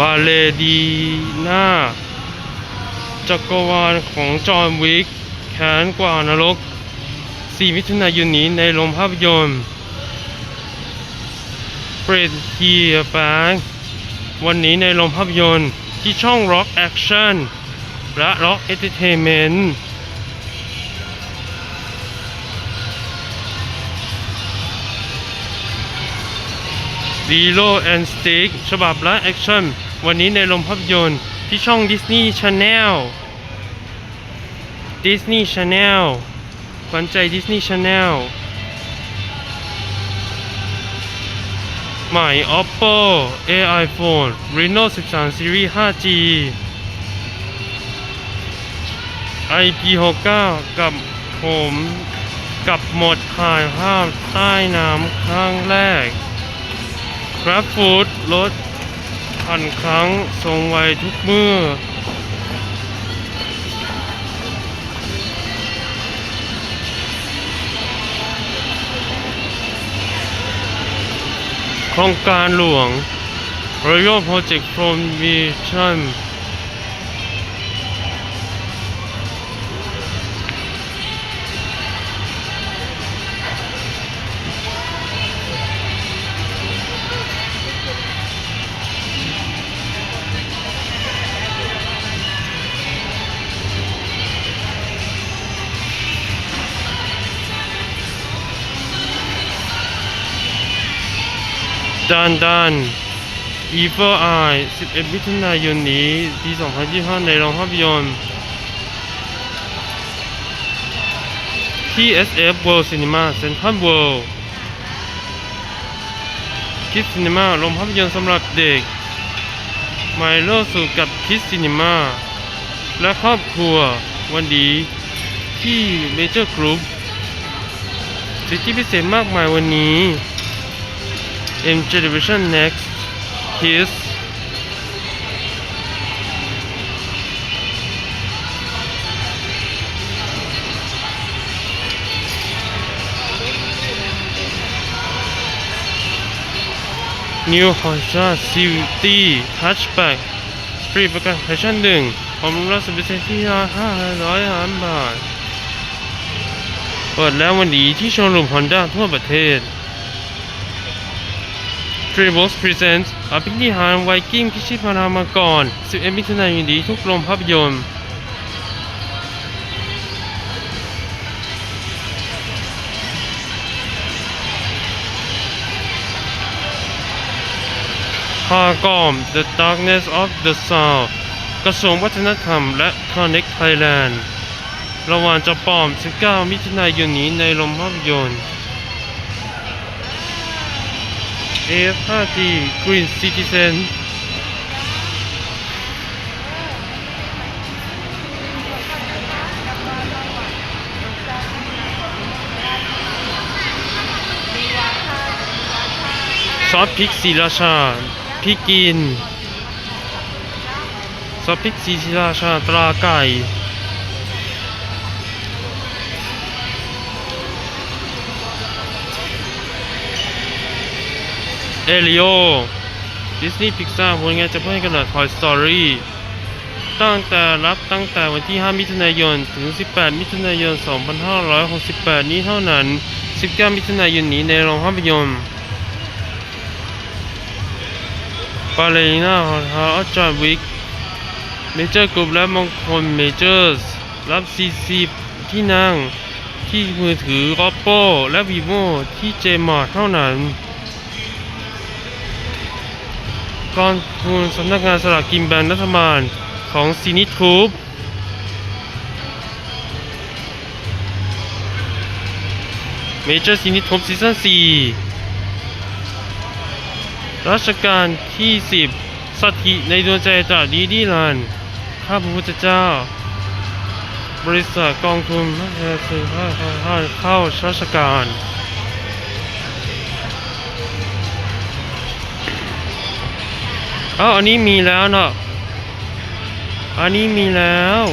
บาเลดีนาจักรวาลของจอห์นวิกแขนกว่านรก 4 มิถุนายนนี้ในโรงภาพยนตร์เปรตเฮียแบงวันนี้ในโรงภาพยนตร์ที่ช่อง Rock Action และ Rock Entertainment ดีโ o แอนสติกฉบับและแอคชั่น วันนี้ในโรงภาพยนตร์ที่ช่อง Disney Channel Disney Channel ขวัญใจ Disney Channel ใหม่ Oppo AI Phone Reno 13 Series 5G IP69 กับผมกับหมดถ่ายภาพใต้น้ำครั้งแรกครับฟูดลด พันครั้งทรงไวทุกเมื่อ โครงการหลวง Royal Project Provision ดันดัน Evil Eye 11 มิถุนายนนี้ปี 2025 ในโรงภาพยนตร์ที่ SF World Cinema Central World Kids Cinema โรงภาพยนตร์สำหรับเด็กไมโลสู่กับ Kids Cinema และครอบครัววันดีที่ Major Group สิทธิพิเศษมากมายวันนี้ M Television Next Kiss นิว Honda Civic Hatchback ฟรีประกันแฟชั่นหนึ่งผมรับสุดพิเศษที่ห้าร้อยล้านบาท เปิดแล้ววันนี้ที่โชว์รูม Honda ทั่วประเทศ d r e a m w o r k s Presents อภินิหารไวกิ้งพิชิตพารามากร11มิถุนายนนี้ทุกโรงภาพยนตร์พากอม The Darkness of the Sound กระทรวงวัฒนธรรมและ Connect Thailand ระหว่างจะปอม 19 มิถุนายนนี้ในโรงภาพยนตร์ AF5G Green Citizen ซอสพริกสีราชาพริกกิน ซอสพริกสีราชาตราไก่ เอลิโอดิสนีย์พิกซาผลงานจะเพื่อให้กำเนิด Toy Story ตั้งแต่รับตั้งแต่วันที่ 5 มิถุนายน ถึง 18 มิถุนายน 2568 นี้เท่านั้น 19 มิถุนายนนี้ในโรงภาพยนตร์ปาเลน่าฮอทาจอนวิก เมเจอร์กรุ๊ปและมงคลเมเจอร์สรับ40ที่นั่ง ที่มือถือ Oppo และ vivo ที่ Jmart เท่านั้น กองทุนสำนักงานสลากกินแบ่งรัฐบาลของซีนิทูบเมเจอร์ซีนิทูบซีซั่น4รัชกาลที่ 10 สถิในดวงใจจากดีดีลันข้าพระพุทธเจ้า บริษัทกองทุนพระเจ้าสื่อข้าเข้าราชการ อ้าอันนี้มีแล้วเนาะอันนี้มีแล้ว